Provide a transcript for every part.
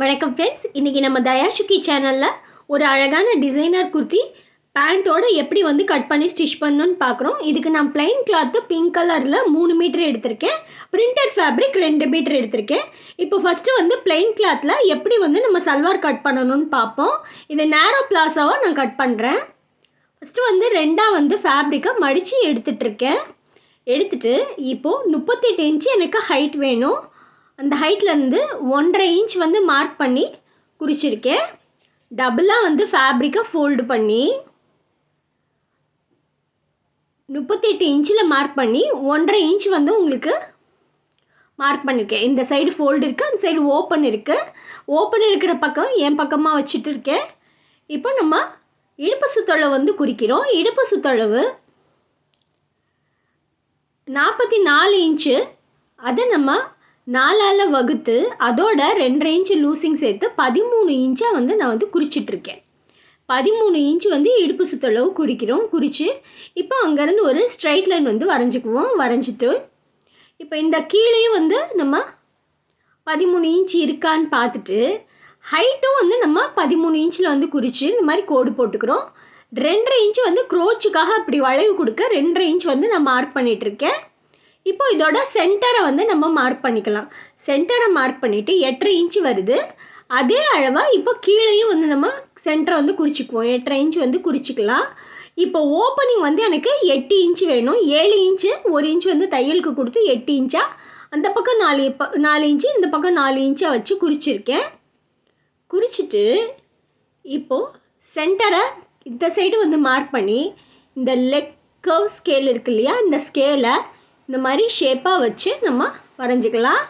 வணக்கம் ஃப்ரெண்ட்ஸ் இன்றைக்கி நம்ம தயாஷுக்கி சேனலில் ஒரு அழகான டிசைனர் குர்த்தி பேண்ட்டோட எப்படி வந்து கட் பண்ணி ஸ்டிச் பண்ணணும்னு பார்க்குறோம் இதுக்கு நான் பிளைன் கிளாத்து பிங்க் கலரில் மூணு மீட்டர் எடுத்திருக்கேன். பிரிண்டட் ஃபேப்ரிக் ரெண்டு மீட்டர் எடுத்திருக்கேன். இப்போ ஃபஸ்ட்டு வந்து பிளைன் கிளாத்தில் எப்படி வந்து நம்ம சல்வார் கட் பண்ணணும்னு பார்ப்போம் இது நேரோ பிளாஸாவாக நான் கட் பண்ணுறேன் ஃபஸ்ட்டு வந்து ரெண்டாக வந்து ஃபேப்ரிக்கை மடித்து எடுத்துட்ருக்கேன் எடுத்துட்டு இப்போது முப்பத்தெட்டு இன்ச்சு எனக்கு ஹைட் வேணும். அந்த ஹைட்லேருந்து ஒன்றரை இன்ச் வந்து மார்க் பண்ணி குறிச்சிருக்கேன். டபுளாக வந்து ஃபேப்ரிக்கை ஃபோல்டு பண்ணி முப்பத்தெட்டு இன்ச்சில் மார்க் பண்ணி ஒன்றரை இன்ச் வந்து உங்களுக்கு மார்க் பண்ணியிருக்கேன் இந்த சைடு ஃபோல்டு இருக்குது அந்த சைடு ஓப்பன் இருக்குது ஓப்பன் இருக்கிற பக்கம் என் பக்கமாக வச்சுட்டு இருக்கேன் இப்போ நம்ம இடுப்பு சுத்தளவு வந்து குறிக்கிறோம். இடுப்பு சுத்தளவு நாற்பத்தி நாலு இன்ச்சு அதை நம்ம நாலால் வகுத்து அதோட ரெண்டரை இன்ச்சு லூசிங் சேர்த்து பதிமூணு இன்ச்சாக வந்து நான் வந்து குறிச்சிட்ருக்கேன் பதிமூணு இன்ச்சு வந்து இடுப்பு சுத்தளவு குறிக்கிறோம் குறித்து இப்போ அங்கேருந்து ஒரு ஸ்ட்ரைட் லைன் வந்து வரைஞ்சிக்குவோம் வரைஞ்சிட்டு. இப்போ இந்த கீழேயும் வந்து நம்ம பதிமூணு இன்ச் இருக்கான்னு பார்த்துட்டு ஹைட்டும் வந்து நம்ம பதிமூணு இன்ச்சில் வந்து குறித்து இந்த மாதிரி கோடு போட்டுக்கிறோம். ரெண்டரை இன்ச்சு வந்து க்ரோச்சுக்காக அப்படி வளைவு கொடுக்க ரெண்டரை இன்ச் வந்து நான் மார்க் பண்ணிகிட்ருக்கேன் இப்போ இதோட சென்டரை வந்து நம்ம மார்க் பண்ணிக்கலாம். சென்டரை மார்க் பண்ணிவிட்டு எட்டரை இன்ச்சு வருது. அதே அளவாக இப்போ கீழேயும் வந்து நம்ம சென்டரை வந்து குறிச்சிக்குவோம். எட்டரை இன்ச்சு வந்து குறிச்சிக்கலாம். இப்போ ஓப்பனிங் வந்து எனக்கு எட்டு இன்ச்சு வேணும். ஏழு இன்ச்சு ஒரு இன்ச் வந்து தையலுக்கு கொடுத்து எட்டு இன்ச்சாக அந்த பக்கம் நாலு ப நாலு இன்ச்சு இந்த பக்கம் நாலு இன்ச்சாக வச்சு குறிச்சிருக்கேன். குறிச்சிட்டு இப்போது சென்டரை இந்த சைடு வந்து மார்க் பண்ணி இந்த லெக் கர்வ் ஸ்கேல் இருக்கு இல்லையா இந்த ஸ்கேலை இந்த மாதிரி ஷேப்பாக வச்சு நம்ம வரைஞ்சிக்கலாம்.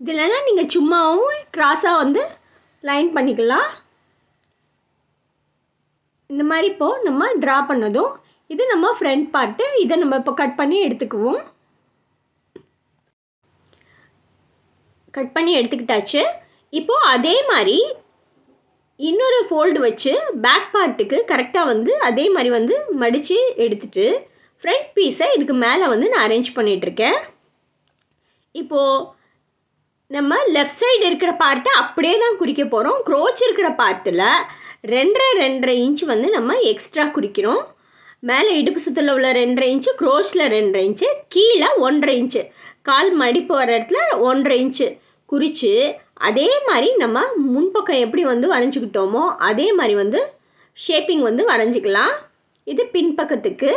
இதுலனா நீங்கள் சும்மாவும் க்ராஸாக வந்து லைன் பண்ணிக்கலாம். இந்த மாதிரி இப்போது நம்ம ட்ரா பண்ணதும் இது நம்ம ஃப்ரண்ட் பார்ட்டு இதை நம்ம இப்போ கட் பண்ணி எடுத்துக்குவோம். கட் பண்ணி எடுத்துக்கிட்டாச்சு. இப்போது அதே மாதிரி இன்னொரு ஃபோல்டு வச்சு பேக் பார்ட்டுக்கு கரெக்டாக வந்து அதே மாதிரி வந்து மடித்து எடுத்துட்டு ஃப்ரண்ட் பீஸை இதுக்கு மேலே வந்து நான் அரேஞ்ச் பண்ணிகிட்ருக்கேன் இப்போது நம்ம லெஃப்ட் சைடு இருக்கிற பார்ட்டை அப்படியே தான் குறிக்க போகிறோம் க்ரோச் இருக்கிற பார்ட்டில் ரெண்டரை ரெண்டரை இன்ச் வந்து நம்ம எக்ஸ்ட்ரா குறிக்கிறோம். மேலே இடுப்பு சுற்றில் உள்ள ரெண்டரை இன்ச்சு க்ரோச்சில் ரெண்டரை இன்ச்சு கீழே ஒன்றரை இன்ச்சு கால் மடிப்பு வர இடத்துல ஒன்றரை இன்ச்சு குறித்து அதே மாதிரி நம்ம முன்பக்கம் எப்படி வந்து வரைஞ்சிக்கிட்டோமோ அதே மாதிரி வந்து ஷேப்பிங் வந்து வரைஞ்சிக்கலாம். இது பின்பக்கத்துக்கு.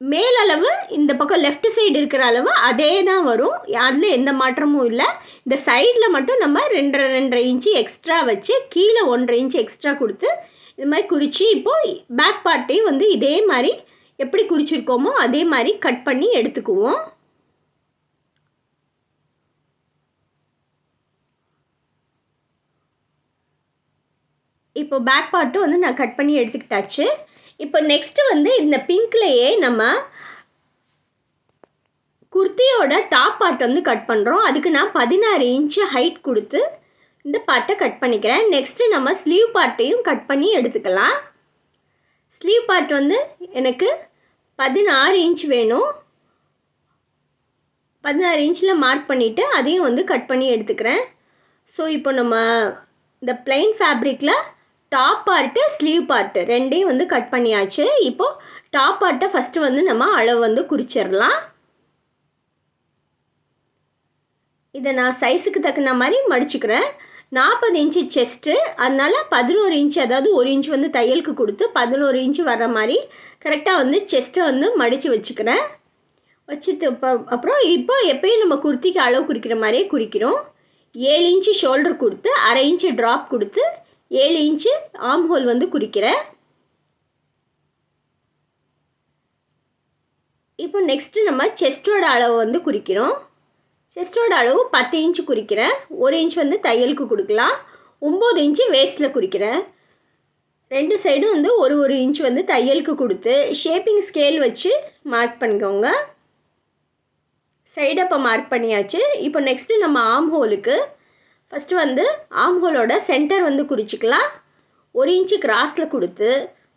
மேலளவு இந்த பக்கம் லெஃப்ட் சைடு இருக்கிற அளவு அதே தான் வரும். அதில் எந்த மாற்றமும் இல்லை. இந்த சைடில் மட்டும் நம்ம ரெண்டரை ரெண்டரை இன்ச்சு எக்ஸ்ட்ரா வச்சு கீழே ஒன்றரை இன்ச்சு எக்ஸ்ட்ரா கொடுத்து இது மாதிரி குறித்து இப்போது பேக் பார்ட்டையும் வந்து இதே மாதிரி எப்படி குறிச்சிருக்கோமோ அதே மாதிரி கட் பண்ணி எடுத்துக்குவோம். இப்போ பேக் பார்ட்டும் வந்து நான் கட் பண்ணி எடுத்துக்கிட்டாச்சு. இப்போ நெக்ஸ்ட்டு வந்து இந்த பிங்க்லேயே நம்ம குர்த்தியோட டாப் பார்ட் வந்து கட் பண்ணுறோம் அதுக்கு நான் பதினாறு இன்ச்சு ஹைட் கொடுத்து இந்த பார்ட்டை கட் பண்ணிக்கிறேன். நெக்ஸ்ட்டு நம்ம ஸ்லீவ் பார்ட்டையும் கட் பண்ணி எடுத்துக்கலாம். ஸ்லீவ் பார்ட் வந்து எனக்கு பதினாறு இன்ச் வேணும். பதினாறு இன்ச்சில் மார்க் பண்ணிவிட்டு அதையும் வந்து கட் பண்ணி எடுத்துக்கிறேன். ஸோ இப்போ நம்ம இந்த பிளைன் ஃபேப்ரிக்கில் டாப் பார்ட்டு ஸ்லீவ் பார்ட்டு ரெண்டையும் வந்து கட் பண்ணியாச்சு. இப்போது டாப் பார்ட்டை ஃபஸ்ட்டு வந்து நம்ம அளவு வந்து குறிச்சிடலாம். இதை நான் சைஸுக்கு தகுந்த மாதிரி மடிச்சுக்கிறேன். நாற்பது இன்ச்சு செஸ்ட்டு அதனால் பதினோரு இன்ச்சு அதாவது ஒரு இன்ச் வந்து தையலுக்கு கொடுத்து பதினோரு இன்ச்சு வர்ற மாதிரி கரெக்டாக வந்து செஸ்ட்டை வந்து மடித்து வச்சுக்கிறேன். வச்சுட்டு இப்போ அப்புறம் இப்போ எப்பயும் நம்ம குர்த்திக்கு அளவு குறிக்கிற மாதிரியே குறிக்கிறோம். ஏழு இன்ச்சு ஷோல்டர் கொடுத்து அரை இன்ச்சு ட்ராப் கொடுத்து ஏழு இன்ச்சு ஆம் ஹோல் வந்து குறிக்கிறேன். இப்போ நெக்ஸ்ட்டு நம்ம செஸ்டோட அளவு வந்து குறிக்கிறோம். செஸ்டோட அளவு பத்து இன்ச்சு குறிக்கிறேன். ஒரு இன்ச் வந்து தையலுக்கு கொடுக்கலாம். ஒம்பது இன்ச்சு வேஸ்ட்டில் குறிக்கிறேன். ரெண்டு சைடும் வந்து ஒரு ஒரு இன்ச் வந்து தையலுக்கு கொடுத்து ஷேப்பிங் ஸ்கேல் வச்சு மார்க் பண்ணிக்கோங்க. சைடு அப்போ மார்க் பண்ணியாச்சு. இப்போ நெக்ஸ்ட்டு நம்ம ஆம் ஹோலுக்கு ஃபஸ்ட்டு வந்து ஆம்ஹோலோட சென்டர் வந்து குறிச்சிக்கலாம். ஒரு இன்ச்சு கிராஸில் கொடுத்து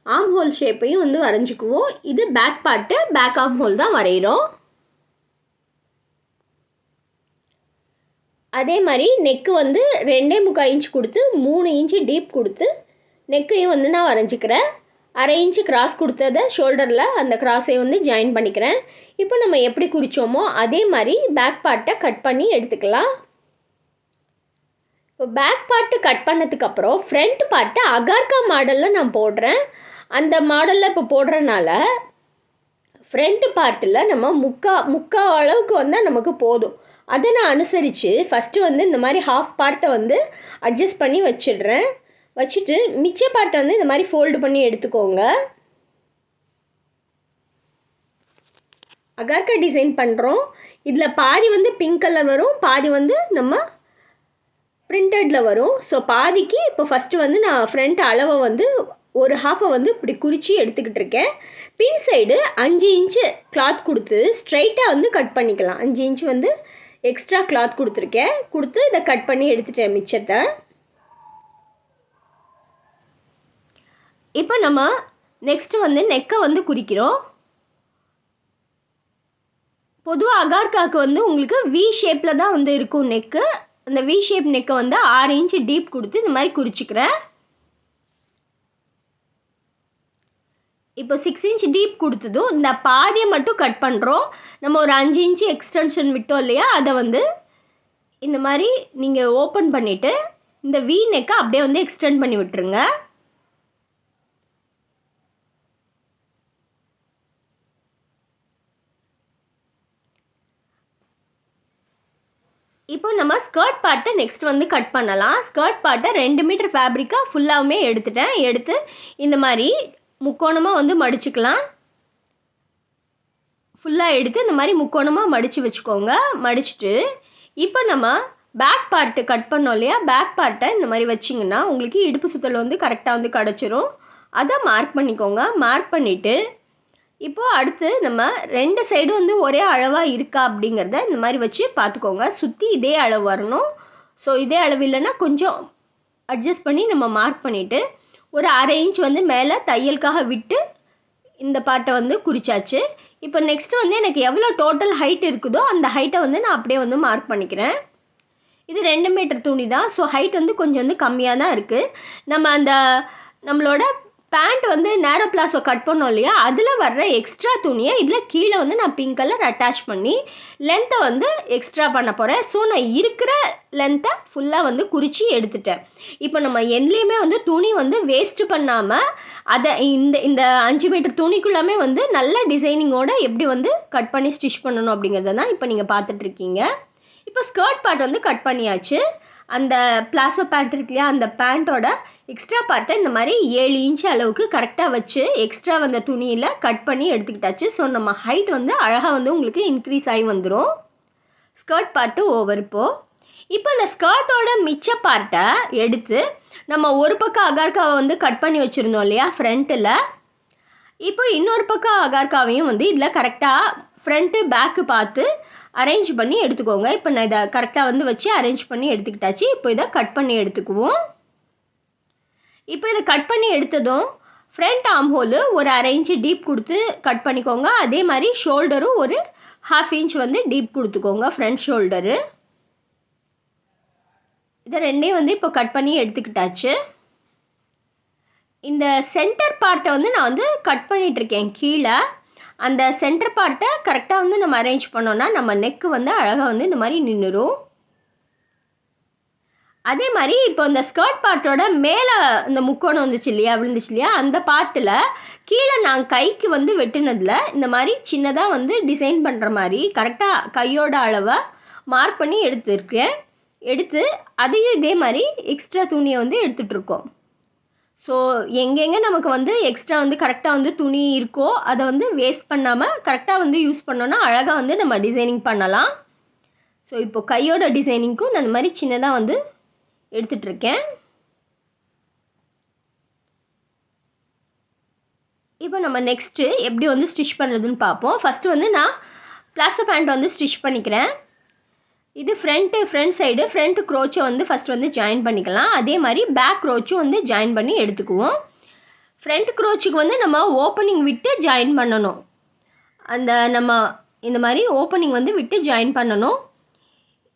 ஆம்ஹோல் ஷேப்பையும் வந்து வரைஞ்சிக்குவோம். இது பேக் பார்ட்டு பேக் ஆம்ஹோல் தான் வரைகிறோம் அதே மாதிரி நெக்கு வந்து ரெண்டே முக்கால் இன்ச் கொடுத்து மூணு இன்ச்சு டீப் கொடுத்து நெக்கையும் வந்து நான் வரைஞ்சிக்கிறேன். அரை இன்ச்சு கிராஸ் கொடுத்ததை ஷோல்டரில் அந்த கிராஸை வந்து ஜாயின் பண்ணிக்கிறேன். இப்போ நம்ம எப்படி குறித்தோமோ அதே மாதிரி பேக் பார்ட்டை கட் பண்ணி எடுத்துக்கலாம். இப்போ பேக் பார்ட்டு கட் பண்ணதுக்கப்புறம் ஃப்ரண்ட் பார்ட்டு அகார்கா மாடலில் நான் போடுறேன். அந்த மாடலில் இப்போ போடுறனால ஃப்ரண்ட் பார்ட்டில் நம்ம முக்கா முக்கா அளவுக்கு வந்தால் நமக்கு போதும். அதை நான் அனுசரித்து ஃபஸ்ட்டு வந்து இந்த மாதிரி ஹாஃப் பார்ட்டை வந்து அட்ஜஸ்ட் பண்ணி வச்சிடுறேன். வச்சுட்டு மிச்ச பார்ட்டை வந்து இந்த மாதிரி ஃபோல்டு பண்ணி எடுத்துக்கோங்க. அகார்கா டிசைன் பண்ணுறோம் இதில் பாதி வந்து பிங்க் கலர் வரும் பாதி வந்து நம்ம பிரிண்டடில் வரும். ஸோ பாதிக்கு இப்போ ஃபஸ்ட்டு வந்து நான் ஃப்ரண்ட் அளவை வந்து ஒரு ஹாஃபை வந்து இப்படி குறித்து எடுத்துக்கிட்டு இருக்கேன். பின் சைடு அஞ்சு இன்ச்சு கிளாத் கொடுத்து ஸ்ட்ரைட்டாக வந்து கட் பண்ணிக்கலாம். அஞ்சு இன்ச்சு வந்து எக்ஸ்ட்ரா கிளாத் கொடுத்துருக்கேன். கொடுத்து இதை கட் பண்ணி எடுத்துட்டேன் மிச்சத்தை. இப்போ நம்ம நெக்ஸ்ட் வந்து நெக்கை வந்து குறிக்கிறோம். பொதுவாக அகார்காக்கு வந்து உங்களுக்கு வி ஷேப்பில் தான் வந்து இருக்கும் நெக்கு அந்த வி ஷேப் நெக்கை வந்து ஆறு இன்ச்சு டீப் கொடுத்து இந்த மாதிரி குறிச்சிக்கிறேன். இப்போ சிக்ஸ் இன்ச் டீப் கொடுத்ததும் இந்த பாதியை மட்டும் கட் பண்ணுறோம் நம்ம ஒரு அஞ்சு இன்ச்சு எக்ஸ்டென்ஷன் விட்டோம் இல்லையா? அதை வந்து இந்த மாதிரி நீங்கள் ஓப்பன் பண்ணிவிட்டு இந்த வி நெக்கை அப்படியே வந்து எக்ஸ்டெண்ட் பண்ணி விட்டுருங்க. இப்போ நம்ம ஸ்கர்ட் பார்ட்டை நெக்ஸ்ட் வந்து கட் பண்ணலாம். ஸ்கர்ட் பார்ட்டை ரெண்டு மீட்டர் ஃபேப்ரிக்காக ஃபுல்லாகவுமே எடுத்துட்டேன். எடுத்து இந்த மாதிரி முக்கோணமாக வந்து மடிச்சுக்கலாம். ஃபுல்லாக எடுத்து இந்த மாதிரி முக்கோணமாக மடித்து வச்சுக்கோங்க. மடிச்சுட்டு இப்போ நம்ம பேக் பார்ட்டு கட் பண்ணோம் இல்லையா? பேக் பார்ட்டை இந்த மாதிரி வச்சிங்கன்னா உங்களுக்கு இடுப்பு சுத்தல் வந்து கரெக்டாக வந்து கிடச்சிரும். அதை மார்க் பண்ணிக்கோங்க. மார்க் பண்ணிவிட்டு இப்போது அடுத்து நம்ம ரெண்டு சைடும் வந்து ஒரே அளவாக இருக்கா அப்படிங்கிறத இந்த மாதிரி வச்சு பார்த்துக்கோங்க. சுற்றி இதே அளவு வரணும். ஸோ இதே அளவு இல்லைன்னா கொஞ்சம் அட்ஜஸ்ட் பண்ணி நம்ம மார்க் பண்ணிவிட்டு ஒரு அரை இன்ச் வந்து மேலே தையலுக்காக விட்டு இந்த பாட்டை வந்து குறிச்சாச்சு. இப்போ நெக்ஸ்ட் வந்து எனக்கு எவ்வளோ டோட்டல் ஹைட் இருக்குதோ அந்த ஹைட்டை வந்து நான் அப்படியே வந்து மார்க் பண்ணிக்கிறேன். இது ரெண்டு மீட்டர் துணி தான். ஸோ ஹைட் வந்து கொஞ்சம் வந்து கம்மியாக தான் இருக்குது நம்ம அந்த நம்மளோட பேண்ட் வந்து நேரோ பிளாஸோ கட் பண்ணோம் இல்லையா? அதில் வர்ற எக்ஸ்ட்ரா துணியை இதில் கீழே வந்து நான் பிங்க் கலர் அட்டாச் பண்ணி லென்த்தை வந்து எக்ஸ்ட்ரா பண்ண போகிறேன் ஸோ நான் இருக்கிற லென்த்தை ஃபுல்லாக வந்து குறித்து எடுத்துட்டேன். இப்போ நம்ம எதுலேயுமே வந்து துணி வந்து வேஸ்ட்டு பண்ணாமல் அதை இந்த இந்த அஞ்சு மீட்டர் துணிக்குள்ளாமே வந்து நல்ல டிசைனிங்கோட எப்படி வந்து கட் பண்ணி ஸ்டிச் பண்ணணும் அப்படிங்கிறத தான் இப்போ நீங்கள் பார்த்துட்ருக்கீங்க இப்போ ஸ்கர்ட் பார்ட் வந்து கட் பண்ணியாச்சு. அந்த பிளாசோ பேண்ட் இருக்கு இல்லையா அந்த பேண்ட்டோட எக்ஸ்ட்ரா பார்ட்டை இந்த மாதிரி ஏழு இன்ச் அளவுக்கு கரெக்டாக வச்சு எக்ஸ்ட்ரா வந்த துணியில் கட் பண்ணி எடுத்துக்கிட்டாச்சு. ஸோ நம்ம ஹைட் வந்து அழகாக வந்து உங்களுக்கு இன்க்ரீஸ் ஆகி வந்துடும் ஸ்கர்ட் பார்ட்டு ஓவர் இப்போது இப்போ இந்த ஸ்கர்ட்டோட மிச்ச பார்ட்டை எடுத்து நம்ம ஒரு பக்கம் அகார்காவை வந்து கட் பண்ணி வச்சுருந்தோம் இல்லையா ஃப்ரண்ட்டில் இப்போ இன்னொரு பக்கம் அகார்காவையும் வந்து இதில் கரெக்டாக ஃப்ரண்ட்டு பேக்கு பார்த்து அரேஞ்ச் பண்ணி எடுத்துக்கோங்க. இப்போ நான் இதை கரெக்டாக வந்து வச்சு அரேஞ்ச் பண்ணி எடுத்துக்கிட்டாச்சு. இப்போ இதை கட் பண்ணி எடுத்துக்குவோம். இப்போ இதை கட் பண்ணி எடுத்ததும் ஃப்ரண்ட் ஆம் ஹோலு ஒரு அரை இன்ச்சு டீப் கொடுத்து கட் பண்ணிக்கோங்க. அதே மாதிரி ஷோல்டரும் ஒரு ஹாஃப் இன்ச் வந்து டீப் கொடுத்துக்கோங்க ஃப்ரண்ட் ஷோல்டரு இதை ரெண்டையும் வந்து இப்போ கட் பண்ணி எடுத்துக்கிட்டாச்சு. இந்த சென்டர் பார்ட்டை வந்து நான் வந்து கட் பண்ணிகிட்ருக்கேன் கீழே அந்த சென்டர் பார்ட்டை கரெக்டாக வந்து நம்ம அரேஞ்ச் பண்ணோன்னா நம்ம நெக்கு வந்து அழகாக வந்து இந்த மாதிரி நின்றுடும் அதே மாதிரி இப்போ இந்த ஸ்கர்ட் பார்ட்டோட மேலே இந்த முக்கோணம் வந்துச்சு இல்லையா விழுந்துச்சு இல்லையா அந்த பார்ட்டில் கீழே நான் கைக்கு வந்து வெட்டினதில் இந்த மாதிரி சின்னதாக வந்து டிசைன் பண்ணுற மாதிரி கரெக்டாக கையோட அளவை மார்க் பண்ணி எடுத்துருக்கேன். எடுத்து அதையும் இதே மாதிரி எக்ஸ்ட்ரா துணியை வந்து எடுத்துகிட்ருக்கோம் ஸோ எங்கெங்கே நமக்கு வந்து எக்ஸ்ட்ரா வந்து கரெக்டாக வந்து துணி இருக்கோ அதை வந்து வேஸ்ட் பண்ணாமல் கரெக்டாக வந்து யூஸ் பண்ணோன்னா அழகாக வந்து நம்ம டிசைனிங் பண்ணலாம். ஸோ இப்போ கையோட டிசைனிங்க்கும் நான் இந்த மாதிரி சின்னதாக வந்து எடுத்துட்ருக்கேன் இப்போ நம்ம நெக்ஸ்ட்டு எப்படி வந்து ஸ்டிச் பண்ணுறதுன்னு பார்ப்போம். ஃபஸ்ட்டு வந்து நான் பிளாஸ்டர் பேண்ட் வந்து ஸ்டிச் பண்ணிக்கிறேன். இது ஃப்ரண்ட்டு ஃப்ரண்ட் சைடு ஃப்ரண்ட் க்ரோச்சை வந்து ஃபஸ்ட் வந்து ஜாயின் பண்ணிக்கலாம். அதே மாதிரி பேக் க்ரோச்சும் வந்து ஜாயின் பண்ணி எடுத்துக்குவோம். ஃப்ரண்ட் க்ரோச்சுக்கு வந்து நம்ம ஓப்பனிங் விட்டு ஜாயின் பண்ணணும். அந்த நம்ம இந்த மாதிரி ஓப்பனிங் வந்து விட்டு ஜாயின் பண்ணணும்.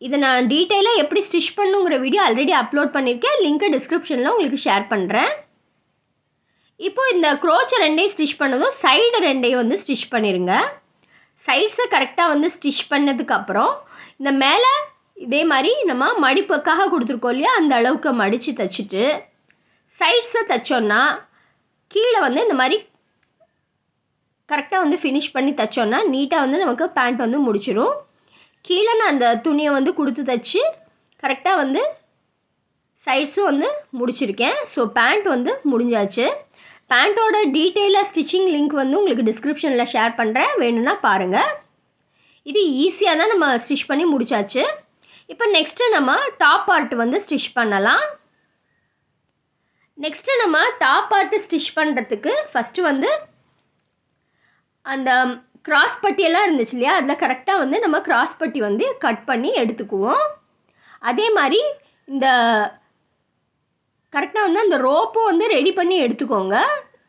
இதை நான் டீட்டெயிலாக எப்படி ஸ்டிச் பண்ணுங்கிற வீடியோ ஆல்ரெடி அப்லோட் பண்ணியிருக்கேன். லிங்க்கை டிஸ்கிரிப்ஷனில் உங்களுக்கு ஷேர் பண்ணுறேன் இப்போது இந்த க்ரோச்சை ரெண்டையும் ஸ்டிச் பண்ணதும் சைடு ரெண்டையும் வந்து ஸ்டிச் பண்ணிடுங்க சைட்ஸை கரெக்டாக வந்து ஸ்டிச் பண்ணதுக்கப்புறம் இந்த மேலே இதே மாதிரி நம்ம மடிப்புக்காக கொடுத்துருக்கோம் இல்லையா? அந்த அளவுக்கு மடித்து தைச்சிட்டு சைட்ஸை தைச்சோன்னா கீழே வந்து இந்த மாதிரி கரெக்டாக வந்து ஃபினிஷ் பண்ணி தைச்சோன்னா நீட்டாக வந்து நமக்கு பேண்ட் வந்து முடிச்சிடும் கீழே நான் அந்த துணியை வந்து கொடுத்து தைச்சி கரெக்டாக வந்து சைட்ஸும் வந்து முடிச்சிருக்கேன். ஸோ பேண்ட் வந்து முடிஞ்சாச்சு. பேண்ட்டோட டீட்டெயிலாக ஸ்டிச்சிங் லிங்க் வந்து உங்களுக்கு டிஸ்கிரிப்ஷனில் ஷேர் பண்ணுறேன் வேணும்னா பாருங்கள் இது ஈஸியாக தான் நம்ம ஸ்டிச் பண்ணி முடிச்சாச்சு. இப்போ நெக்ஸ்ட்டு நம்ம டாப் பார்ட் வந்து ஸ்டிச் பண்ணலாம். நெக்ஸ்ட்டு நம்ம டாப் பார்ட்டு ஸ்டிச் பண்ணுறதுக்கு ஃபஸ்ட்டு வந்து அந்த கிராஸ் பட்டியெல்லாம் இருந்துச்சு இல்லையா? அதில் கரெக்டாக வந்து நம்ம கிராஸ் பட்டி வந்து கட் பண்ணி எடுத்துக்குவோம். அதே மாதிரி இந்த கரெக்டாக வந்து அந்த ரோப்பும் வந்து ரெடி பண்ணி எடுத்துக்கோங்க.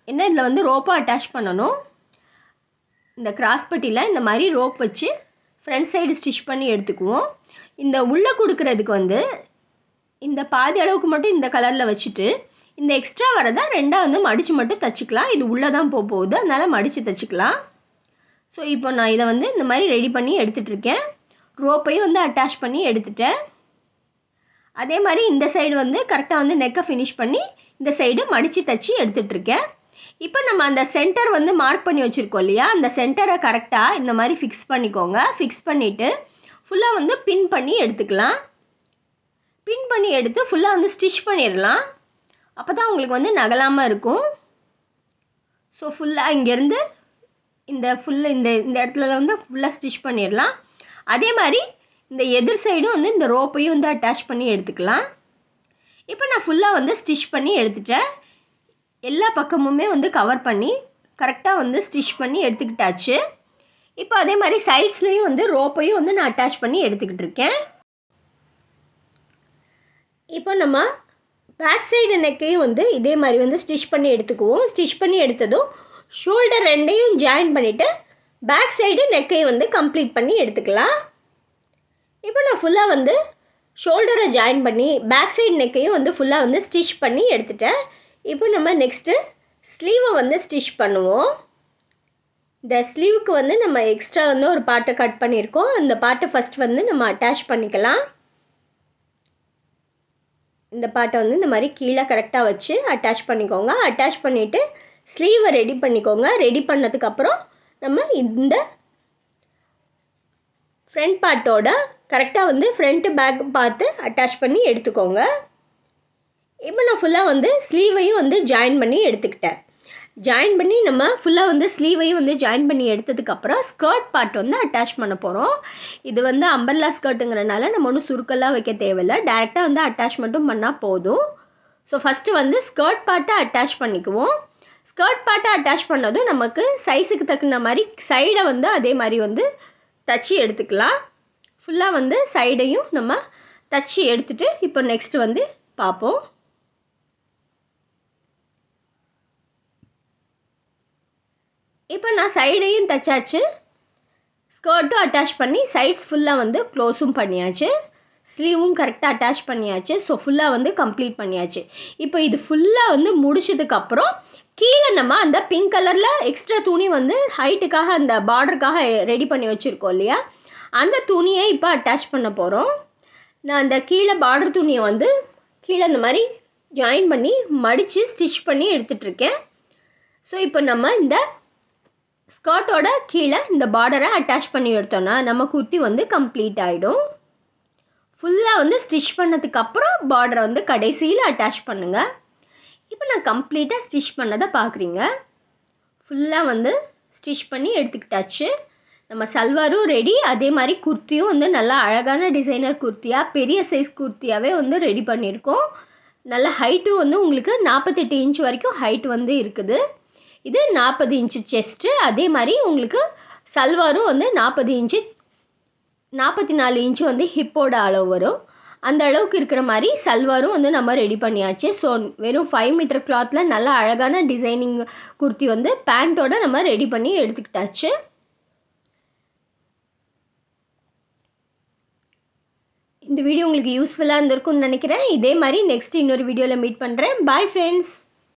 என்ன இதில் வந்து ரோப்பை அட்டாச் பண்ணணும்? இந்த கிராஸ் பட்டியில் இந்த மாதிரி ரோப் வச்சு ஃப்ரண்ட் சைடு ஸ்டிச் பண்ணி எடுத்துக்குவோம். இந்த உள்ளே கொடுக்குறதுக்கு வந்து இந்த பாதி அளவுக்கு மட்டும் இந்த கலரில் வச்சுட்டு இந்த எக்ஸ்ட்ரா வரதை ரெண்டாக வந்து மடித்து மட்டும் தச்சுக்கலாம். இது உள்ளே தான் போக போகுது அதனால் மடித்து தச்சுக்கலாம். ஸோ இப்போ நான் இதை வந்து இந்த மாதிரி ரெடி பண்ணி எடுத்துகிட்ருக்கேன் ரோப்பையும் வந்து அட்டாச் பண்ணி எடுத்துட்டேன். அதே மாதிரி இந்த சைடு வந்து கரெக்டாக வந்து நெக்கை ஃபினிஷ் பண்ணி இந்த சைடு மடித்து தச்சு எடுத்துகிட்ருக்கேன் இப்போ நம்ம அந்த சென்டர் வந்து மார்க் பண்ணி வச்சுருக்கோம் இல்லையா? அந்த சென்டரை கரெக்டாக இந்த மாதிரி ஃபிக்ஸ் பண்ணிக்கோங்க. ஃபிக்ஸ் பண்ணிவிட்டு ஃபுல்லாக வந்து பின் பண்ணி எடுத்துக்கலாம். பின் பண்ணி எடுத்து ஃபுல்லாக வந்து ஸ்டிச் பண்ணிடலாம். அப்போ தான் உங்களுக்கு வந்து நகலாமல் இருக்கும். ஸோ ஃபுல்லாக இங்கேருந்து இந்த ஃபுல்லாக இந்த இந்த இடத்துல வந்து ஃபுல்லாக ஸ்டிச் பண்ணிடலாம். அதே மாதிரி இந்த எதிர் சைடும் வந்து இந்த ரோப்பையும் வந்து அட்டாச் பண்ணி எடுத்துக்கலாம். இப்போ நான் ஃபுல்லாக வந்து ஸ்டிச் பண்ணி எடுத்துட்டேன். எல்லா பக்கமுமே வந்து கவர் பண்ணி கரெக்டாக வந்து ஸ்டிச் பண்ணி எடுத்துக்கிட்டாச்சு. இப்போ அதே மாதிரி சைட்ஸ்லேயும் வந்து ரோப்பையும் வந்து நான் அட்டாச் பண்ணி எடுத்துக்கிட்டு இருக்கேன். இப்போ நம்ம பேக் சைடு நெக்கையும் வந்து இதே மாதிரி வந்து ஸ்டிச் பண்ணி எடுத்துக்குவோம். ஸ்டிச் பண்ணி எடுத்ததும் ஷோல்டர் ரெண்டையும் ஜாயின் பண்ணிவிட்டு பேக் சைடு நெக்கையும் வந்து கம்ப்ளீட் பண்ணி எடுத்துக்கலாம். இப்போ நான் ஃபுல்லாக வந்து ஷோல்டரை ஜாயின் பண்ணி பேக் சைடு நெக்கையும் வந்து ஃபுல்லாக வந்து ஸ்டிச் பண்ணி எடுத்துட்டேன். இப்போ நம்ம நெக்ஸ்ட்டு ஸ்லீவை வந்து ஸ்டிச் பண்ணுவோம். இந்த ஸ்லீவுக்கு வந்து நம்ம எக்ஸ்ட்ரா வந்து ஒரு பாட்டை கட் பண்ணியிருக்கோம். அந்த பாட்டை ஃபஸ்ட் வந்து நம்ம அட்டாச் பண்ணிக்கலாம். இந்த பாட்டை வந்து இந்த மாதிரி கீழே கரெக்டாக வச்சு அட்டாச் பண்ணிக்கோங்க. அட்டாச் பண்ணிவிட்டு ஸ்லீவை ரெடி பண்ணிக்கோங்க. ரெடி பண்ணதுக்கப்புறம் நம்ம இந்த ஃப்ரண்ட் பார்ட்டோட கரெக்டாக வந்து ஃப்ரண்ட்டு பேக் பார்த்து அட்டாச் பண்ணி எடுத்துக்கோங்க. இப்போ நான் ஃபுல்லாக வந்து ஸ்லீவையும் வந்து ஜாயின் பண்ணி எடுத்துக்கிட்டேன். ஜாயின் பண்ணி நம்ம ஃபுல்லாக வந்து ஸ்லீவையும் வந்து ஜாயின் பண்ணி எடுத்ததுக்கப்புறம் ஸ்கர்ட் பார்ட் வந்து அட்டாச் பண்ண போகிறோம் இது வந்து அம்பர்லா ஸ்கர்ட்டுங்கிறனால நம்ம ஒன்றும் சுருக்கெல்லாம் வைக்க தேவையில்லை. டேரெக்டாக வந்து அட்டாச் மட்டும் பண்ணால் போதும். ஸோ ஃபஸ்ட்டு வந்து ஸ்கர்ட் பார்ட்டை அட்டாச் பண்ணிக்குவோம். ஸ்கர்ட் பார்ட்டை அட்டாச் பண்ணதும் நமக்கு சைஸுக்கு தகுந்த மாதிரி சைடை வந்து அதே மாதிரி வந்து தச்சு எடுத்துக்கலாம். ஃபுல்லாக வந்து சைடையும் நம்ம தச்சு எடுத்துகிட்டு இப்போ நெக்ஸ்ட் வந்து பார்ப்போம். இப்போ நான் சைடையும் தைச்சாச்சு ஸ்கர்ட்டும் அட்டாச் பண்ணி சைட்ஸ் ஃபுல்லாக வந்து க்ளோஸும் பண்ணியாச்சு. ஸ்லீவும் கரெக்டாக அட்டாச் பண்ணியாச்சு. ஸோ ஃபுல்லாக வந்து கம்ப்ளீட் பண்ணியாச்சு. இப்போ இது ஃபுல்லாக வந்து முடிச்சதுக்கப்புறம் கீழே நம்ம அந்த பிங்க் கலரில் எக்ஸ்ட்ரா துணி வந்து ஹைட்டுக்காக அந்த பார்டருக்காக ரெடி பண்ணி வச்சுருக்கோம் இல்லையா? அந்த துணியை இப்போ அட்டாச் பண்ண போகிறோம் நான் அந்த கீழே பார்டர் துணியை வந்து கீழே இந்த மாதிரி ஜாயின் பண்ணி மடித்து ஸ்டிச் பண்ணி எடுத்துகிட்ருக்கேன் ஸோ இப்போ நம்ம இந்த ஸ்கர்ட்டோட கீழே இந்த பார்டரை அட்டாச் பண்ணி எடுத்தோன்னா நம்ம குர்த்தி வந்து கம்ப்ளீட் ஆகிடும் ஃபுல்லாக வந்து ஸ்டிச் பண்ணதுக்கப்புறம் பார்டரை வந்து கடைசியில் அட்டாச் பண்ணுங்கள் இப்போ நான் கம்ப்ளீட்டாக ஸ்டிச் பண்ணதை பார்க்குறீங்க. ஃபுல்லாக வந்து ஸ்டிச் பண்ணி எடுத்துக்கிட்டாச்சு. நம்ம சல்வாரும் ரெடி அதே மாதிரி குர்த்தியும் வந்து நல்லா அழகான டிசைனர் குர்த்தியாக பெரிய சைஸ் குர்த்தியாகவே வந்து ரெடி பண்ணியிருக்கோம். நல்ல ஹைட்டும் வந்து உங்களுக்கு நாற்பத்தெட்டு இன்ச் வரைக்கும் ஹைட் வந்து இருக்குது. இது நாற்பது இன்ச்சு செஸ்ட்டு அதே மாதிரி உங்களுக்கு சல்வாரும் வந்து நாற்பது இன்ச்சு நாற்பத்தி நாலு இன்ச்சு வந்து ஹிப்போட அளவு வரும். அந்த அளவுக்கு இருக்கிற மாதிரி சல்வாரும் வந்து நம்ம ரெடி பண்ணியாச்சு. ஸோ வெறும் ஃபைவ் மீட்டர் கிளாத்தில் நல்ல அழகான டிசைனிங் குர்த்தி வந்து பேண்ட்டோட நம்ம ரெடி பண்ணி எடுத்துக்கிட்டாச்சு. இந்த வீடியோ உங்களுக்கு யூஸ்ஃபுல்லாக இருந்திருக்கும்னு நினைக்கிறேன். இதே மாதிரி நெக்ஸ்ட் இன்னொரு வீடியோவில் மீட் பண்ணுறேன் பாய் ஃப்ரெண்ட்ஸ்